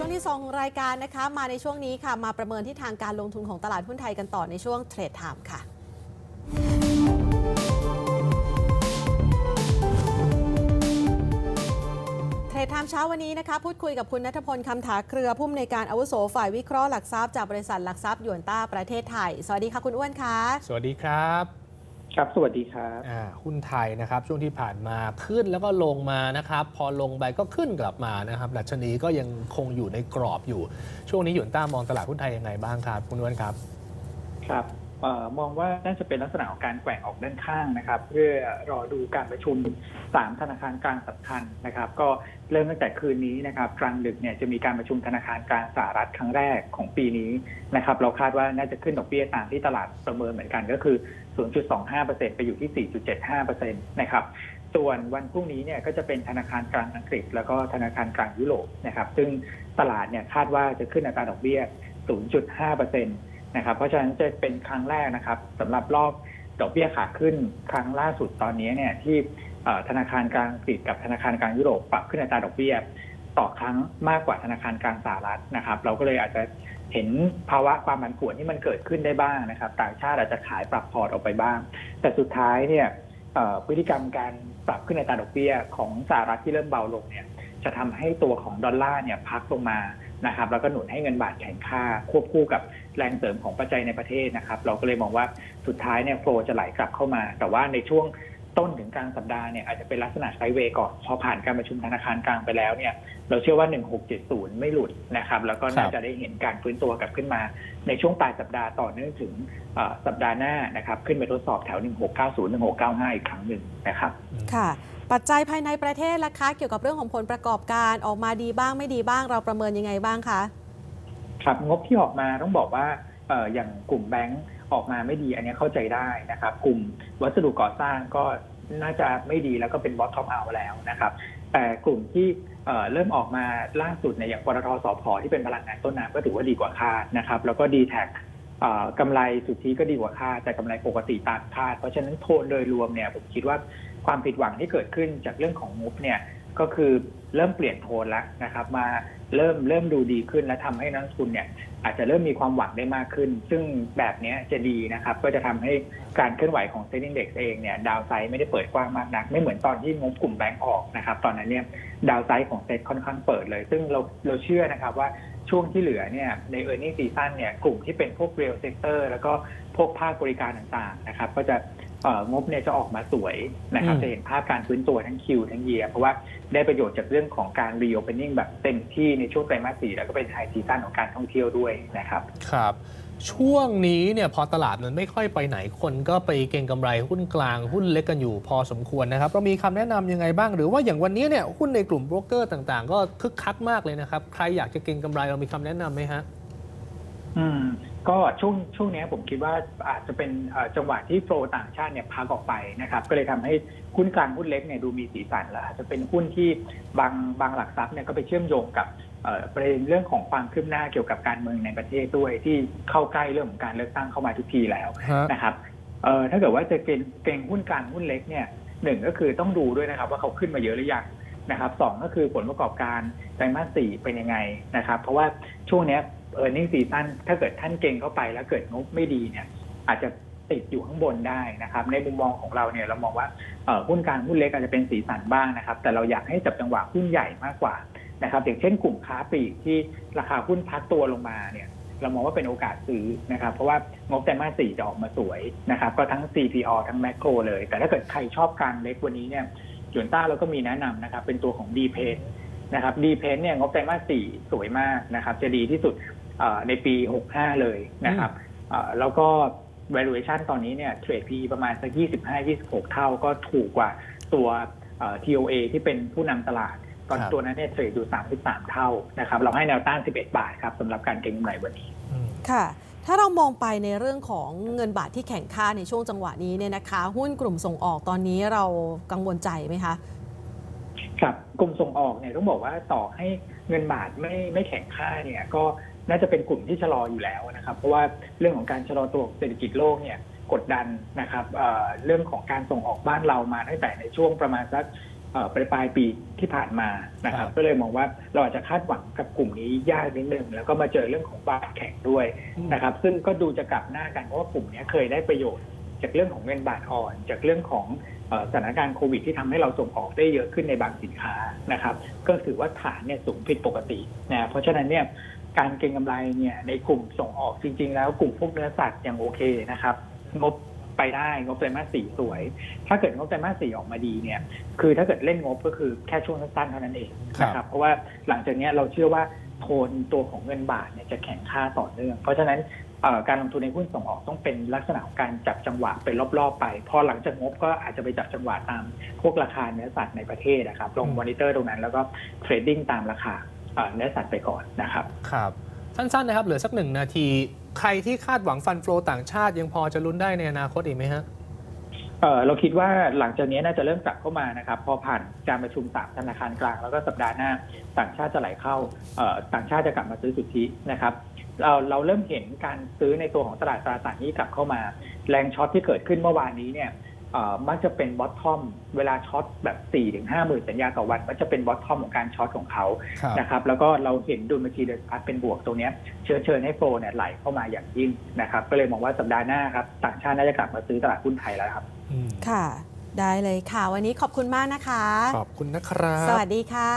ช่วงที่ 2 ของรายการนะคะ มาในช่วงนี้ค่ะ มาประเมินที่ทางการลงทุนของตลาดหุ้นไทยกันต่อในช่วงเทรดไทม์ค่ะเทรดไทม์เช้าวันนี้นะคะ พูดคุยกับคุณนัทพลคำถาเครือผู้อำนวยการอาวุโสฝ่ายวิเคราะห์หลักทรัพย์จากบริษัทหลักทรัพย์ยวนต้าประเทศไทย สวัสดีค่ะคุณอ้วนคะสวัสดีครับ ครับ สวัสดีครับอ่าหุ้นไทยนะครับ ช่วงที่ผ่านมาขึ้นแล้วก็ลงมานะครับ พอลงไปก็ขึ้นกลับมานะครับดัชนีก็ยังคงอยู่ในกรอบอยู่ ช่วงนี้หยวนต้ามองตลาดหุ้นไทยยังไงบ้างครับ คุณนวลครับ ครับเอ่อ มองว่าน่าจะเป็นลักษณะของการแกว่งออกด้านข้างนะครับ เพื่อรอดูการประชุมสามธนาคารกลางสำคัญนะครับ ก็เริ่มตั้งแต่คืนนี้นะครับกลางดึกเนี่ยจะมีการประชุมธนาคารกลางสหรัฐครั้งแรกของปีนี้นะครับ เราคาดว่าน่าจะขึ้นดอกเบี้ยตามที่ตลาดประเมินเหมือนกันก็คือ 0.25%ไปอยู่ที่ 4.75%นะครับส่วนวันพรุ่งนี้เนี่ยก็จะเป็นธนาคารกลางอังกฤษ แล้วก็ธนาคารกลางยุโรปนะครับ ซึ่งตลาดเนี่ยคาดว่าจะขึ้นอัตราดอกเบี้ย 0.5%น นะครับ เพราะฉะนั้นจะเป็นครั้งแรกนะครับสำหรับรอบดอกเบี้ยขาขึ้นครั้งล่าสุดตอนนี้เนี่ยที่ธนาคารกลางอังกฤษกับธนาคารกลางยุโรปปรับขึ้นอัตราดอกเบี้ยต่อครั้งมากกว่าธนาคารกลางสหรัฐนะครับ เราก็เลยอาจจะเห็นภาวะความผันผวนที่มันเกิดขึ้นได้บ้างนะครับ ต่างชาติอาจจะขายปรับพอร์ตออกไปบ้าง แต่สุดท้ายเนี่ยพฤติกรรมการปรับขึ้นอัตราดอกเบี้ยของสหรัฐที่เริ่มเบาลงเนี่ยจะทำให้ตัวของดอลลาร์เนี่ยพักลงมา นะครับ แล้วก็หนุนให้เงินบาทแข็งค่า ควบคู่กับแรงเสริมของปัจจัยในประเทศนะครับ เราก็เลยมองว่าสุดท้ายเนี่ยโฟลจะไหลกลับเข้ามา แต่ว่าในช่วง ต้นถึงกลางสัปดาห์เนี่ยอาจจะเป็นลักษณะไซด์เวย์ก่อน พอผ่านการประชุมธนาคารกลางไปแล้วเนี่ยเราเชื่อว่า 1670 ไม่หลุดนะครับ แล้วก็น่าครับจะได้เห็นการฟื้นตัวกลับขึ้นมาในช่วงปลายสัปดาห์ต่อเนื่องถึงเอ่อสัปดาห์หน้านะครับขึ้นไปทดสอบแถว 1690 1695 อีกครั้งหนึ่งนะครับค่ะปัจจัยภายในประเทศล่ะคะเกี่ยวกับเรื่องของผลประกอบการออกมาดีบ้างไม่ดีบ้างเราประเมินยังไงบ้างคะครับงบที่ออกมาต้องบอกว่าเอ่ออย่างกลุ่มแบงก์ออกมาไม่ดีอันนี้เข้าใจได้นะครับ กลุ่มวัสดุก่อสร้างก็ น่าจะไม่ดีแล้วก็เป็นบอททอมเอาแล้วนะครับ แต่กลุ่มที่เริ่มออกมาล่าสุดเนี่ยอย่างปตทสพที่เป็นพลังงานต้นน้ำก็ถือว่าดีกว่าคาดนะครับ แล้วก็ดีแท็กำไรสุทธิก็ดีกว่าคาดแต่กำไรปกติตามคาด เพราะฉะนั้นโทนโดยรวมเนี่ยผมคิดว่าความผิดหวังที่เกิดขึ้นจากเรื่องของงบเนี่ยก็คือเริ่มเปลี่ยนโทนแล้วนะครับ มา เริ่มเริ่มดูดีขึ้นและทำให้นักลงทุนเนี่ยอาจจะเริ่มมีความหวังได้มากขึ้น ซึ่งแบบนี้จะดีนะครับ ก็จะทำให้การเคลื่อนไหวของเซ็นดิ้งเด็กเองเนี่ยดาวไซด์ไม่ได้เปิดกว้างมากนัก ไม่เหมือนตอนที่งบกลุ่มแบงก์ออกนะครับ ตอนนั้นเนี่ยดาวไซด์ของเซ็ตค่อนข้างเปิดเลย ซึ่งเราเราเชื่อนะครับว่าช่วงที่เหลือเนี่ยใน e a r n i n g ซีซั่นเนี่ยกลุ่มที่เป็นพวก real sector แล้วก็พวกภาคบริการต่างๆนะครับ ก็จะ งบเนี่ยจะออกมาสวยนะครับอืมจะเห็นภาพการฟื้นตัวทั้งคิวทั้งเยียเพราะว่าได้ประโยชน์จากเรื่องของการ reopening แบบเต็มที่ในช่วงไตรมาสสี่แล้วก็เป็นไฮซีซั่นของการท่องเที่ยวด้วยนะครับ ครับ ช่วงนี้เนี่ยพอตลาดมันไม่ค่อยไปไหนคนก็ไปเก็งกำไรหุ้นกลางหุ้นเล็กกันอยู่พอสมควรนะครับ เรามีคำแนะนำยังไงบ้าง หรือว่าอย่างวันนี้เนี่ยหุ้นในกลุ่มโบรกเกอร์ต่าง ๆ ก็คึกคักมากเลยนะครับ ใครอยากจะเก็งกำไรเรามีคำแนะนำไหมฮะ อืม ก็ช่วงช่วงเนี้ยผมคิดว่าอาจจะเป็นเอ่อจังหวะที่โฟลต่างชาติเนี่ยพักออกไปนะครับ ก็เลยทำให้หุ้นกลางหุ้นเล็กเนี่ยดูมีสีสันแล้วอาจจะเป็นหุ้นที่บางบางหลักทรัพย์เนี่ยก็ไปเชื่อมโยงกับเอ่อประเด็นเรื่องของความคืบหน้าเกี่ยวกับการเมืองในประเทศด้วยที่เข้าใกล้เรื่องของการเลือกตั้งเข้ามาทุกทีแล้วฮะนะครับเอ่อถ้าเกิดว่าจะเก็งเก็งหุ้นกลางหุ้นเล็กเนี่ยหนึ่งก็คือต้องดูด้วยนะครับ ว่าเขาขึ้นมาเยอะหรือยังนะครับสองก็คือผลประกอบการไตรมาสสี่เป็นยังไงนะครับ เพราะว่าช่วงเนี้ย เออร์เน็งซีซั่นถ้าเกิดท่านเก่งเข้าไปแล้วเกิดงบไม่ดีเนี่ย อาจจะติดอยู่ข้างบนได้นะครับ ในมุมมองของเราเนี่ยเรามองว่าหุ้นกลางหุ้นเล็กอาจจะเป็นสีสันบ้างนะครับ แต่เราอยากให้จับจังหวะหุ้นใหญ่มากกว่านะครับอย่างเช่นกลุ่มค้าปลีกที่ราคาหุ้นพักตัวลงมาเนี่ยเรามองว่าเป็นโอกาสซื้อนะครับ เพราะว่างบไตรมาสสี่จะออกมาสวยนะครับ ก็ทั้ง CPO ทั้งแมคโครเลย แต่ถ้าเกิดใครชอบกางเล็กวันนี้เนี่ยหยวนต้าเราก็มีแนะนำนะครับ เป็นตัวของ d p e n นะครับ d p e n เนี่ยงบไตรมาสสี่สวยมากนะครับ จะดีที่สุดเอ่อในปี 65 เลยนะครับเอ่อแล้วก็ valuation ตอนนี้เนี่ยเทรด PE ประมาณสัก 25-26 เท่าก็ถูกกว่าตัวเอ่อ TOA ที่เป็นผู้นำตลาด ตอนครับตัวนั้นเนี่ยเทรดอยู่ 33 เท่านะครับ เราให้แนวต้าน 11 บาทครับสำหรับการเก็งกำไรวันนี้อืมค่ะ ถ้าเรามองไปในเรื่องของเงินบาทที่แข็งค่าในช่วงจังหวะนี้เนี่ยนะคะ หุ้นกลุ่มส่งออกตอนนี้เรากังวลใจไหมคะ ครับกลุ่มส่งออกเนี่ยต้องบอกว่าต่อให้เงินบาทไม่ไม่แข็งค่าเนี่ยก็น่าจะเป็นกลุ่มที่ชะลออยู่แล้วนะครับ เพราะว่าเรื่องของการชะลอตัวเศรษฐกิจโลกเนี่ยกดดันนะครับเเรื่องของการส่งออกบ้านเรามาตั้งแต่ในช่วงประมาณสักปลายปลายปีที่ผ่านมานะครับ ก็เลยมองว่าเราอาจจะคาดหวังกับกลุ่มนี้ยากนิดนึงแล้วก็มาเจอเรื่องของบาทแข็งด้วยนะครับ ซึ่งก็ดูจะกลับหน้ากันเพราะว่ากลุ่มนี้เคยได้ประโยชน์ จากเรื่องของเงินบาทอ่อน จากเรื่องของเอ่อสถานการณ์โควิดที่ทำให้เราส่งออกได้เยอะขึ้นในบางสินค้านะครับ ก็ถือว่าฐานเนี่ยสูงผิดปกตินะเพราะฉะนั้นเนี่ยการเก็งกำไรเนี่ยในกลุ่มส่งออกจริง ๆ แล้วกลุ่มพวกเนื้อสัตว์ยังโอเคนะครับ งบไปได้งบไตรมาสสี่สวย ถ้าเกิดงบไตรมาสสี่ออกมาดีเนี่ยคือถ้าเกิดเล่นงบก็คือแค่ช่วงสั้นๆเท่านั้นเองนะครับเพราะว่าหลังจากเนี้ยเราเชื่อว่าโทนตัวของเงินบาทเนี่ยจะแข็งค่าต่อเนื่อง เพราะฉะนั้นเอ่อ การลงทุนในหุ้นส่งออกต้องเป็นลักษณะของการจับจังหวะเป็นรอบๆไป พอหลังจากงบก็อาจจะไปจับจังหวะตามพวกราคาเนื้อสัตว์ในประเทศนะครับลงอืมมอนิเตอร์ตรงนั้นแล้วก็เทรดดิ้งตามราคาเอ่อเนื้อสัตว์ไปก่อนนะครับครับสั้นๆนะครับเหลือสักหนึ่งนาที ใครที่คาดหวังฟันโฟลต่างชาติยังพอจะลุ้นได้ในอนาคตอีกไหมฮะเอ่อเราคิดว่าหลังจากนี้น่าจะเริ่มกลับเข้ามานะครับ พอผ่านการประชุมสามธนาคารกลาง แล้วก็สัปดาห์หน้า ต่างชาติจะไหลเข้าเอ่อต่างชาติจะกลับมาซื้อสุทธินะครับ เราเราเริ่มเห็นการซื้อในตัวของตลาดตราสารหนี้กลับเข้ามา แรงช็อตที่เกิดขึ้นเมื่อวานนี้เนี่ยเอ่อมักจะเป็นบอททอมเวลาช็อตแบบ4ี่ถึงห้าหมื่นสัญญาต่อวันมักจะเป็นบอททอมของการช็อตของเขาครับนะครับแล้วก็เราเห็นดุลบัญชีเดินพัดเป็นบวกตรงเนี้ยเชิญเชิญให้โฟลเนี่ยไหลเข้ามาอย่างยิ่งนะครับ ก็เลยมองว่าสัปดาห์หน้าครับต่างชาติน่าจะกลับมาซื้อตลาดหุ้นไทยแล้วครับอืมค่ะ ได้เลยค่ะ วันนี้ขอบคุณมากนะคะ ขอบคุณนะครับ สวัสดีค่ะ